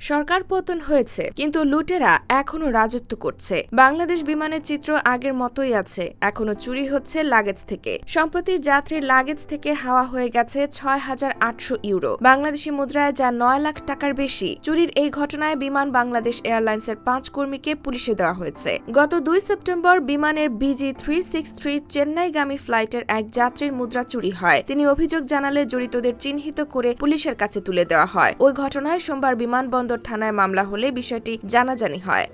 সরকার পতন হয়েছে, কিন্তু লুটেরা এখনও রাজত্ব করছে। বাংলাদেশ বিমানের চিত্র আগের মতোই আছে এখনও চুরি হচ্ছে লাগেজ থেকে। সম্প্রতি যাত্রীর লাগেজ থেকে হাওয়া হয়ে গেছে ছয় হাজার আটশো ইউরো। বাংলাদেশি মুদ্রায় যা নয় লাখ টাকার বেশি, চুরির এই ঘটনায় বিমান বাংলাদেশ এয়ারলাইন্সের পাঁচ কর্মীকে পুলিশে দেওয়া হয়েছে। গত দুই সেপ্টেম্বর বিমানের বিজি থ্রি সিক্স থ্রি চেন্নাইগামী ফ্লাইটের এক যাত্রীর মুদ্রা চুরি হয়। তিনি অভিযোগ জানালে জড়িতদের চিহ্নিত করে পুলিশের কাছে তুলে দেওয়া হয়। ওই ঘটনায় সোমবার বিমানবন্দর থানায় মামলা হলে বিষয়টি জানাজানি হয়।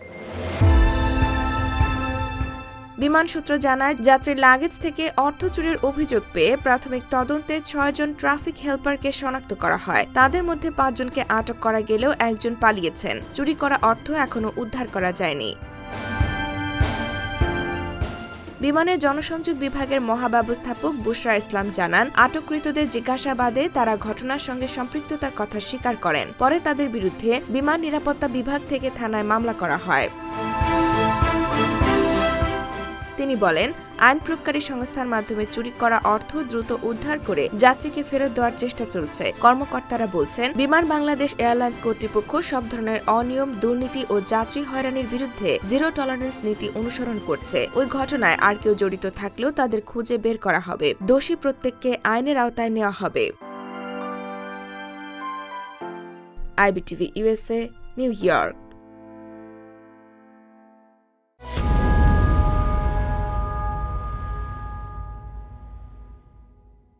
বিমান সূত্র জানায়, যাত্রীর লাগেজ থেকে অর্থ চুরির অভিযোগ পেয়ে প্রাথমিক তদন্তে ছয়জন ট্রাফিক হেল্পারকে শনাক্ত করা হয়। তাদের মধ্যে পাঁচজনকে আটক করা গেলেও একজন পালিয়েছেন। চুরি করা অর্থ এখনও উদ্ধার করা যায়নি। বিমানের জনসংযোগ বিভাগের মহাব্যবস্থাপক বুশরা ইসলাম জানান, আটককৃতদের জিজ্ঞাসাবাদে তারা ঘটনার সঙ্গে সম্পৃক্ততার কথা স্বীকার করেন। পরে তাদের বিরুদ্ধে বিমান নিরাপত্তা বিভাগ থেকে থানায় মামলা করা হয়। তিনি বলেন, আইন প্রয়োগকারী সংস্থার মাধ্যমে চুরি করা অর্থ দ্রুত উদ্ধার করে যাত্রীকে ফেরত দেওয়ার চেষ্টা চলছে। কর্মকর্তারা বলছেন, বিমান বাংলাদেশ এয়ারলাইন্স কর্তৃপক্ষ সব ধরনের অনিয়ম, দুর্নীতি ও যাত্রী হয়রানির বিরুদ্ধে জিরো টলারেন্স নীতি অনুসরণ করছে। ওই ঘটনায় আর কেউ জড়িত থাকলেও তাদের খুঁজে বের করা হবে। দোষী প্রত্যেককে আইনের আওতায় নেওয়া হবে। IBTV USA New York.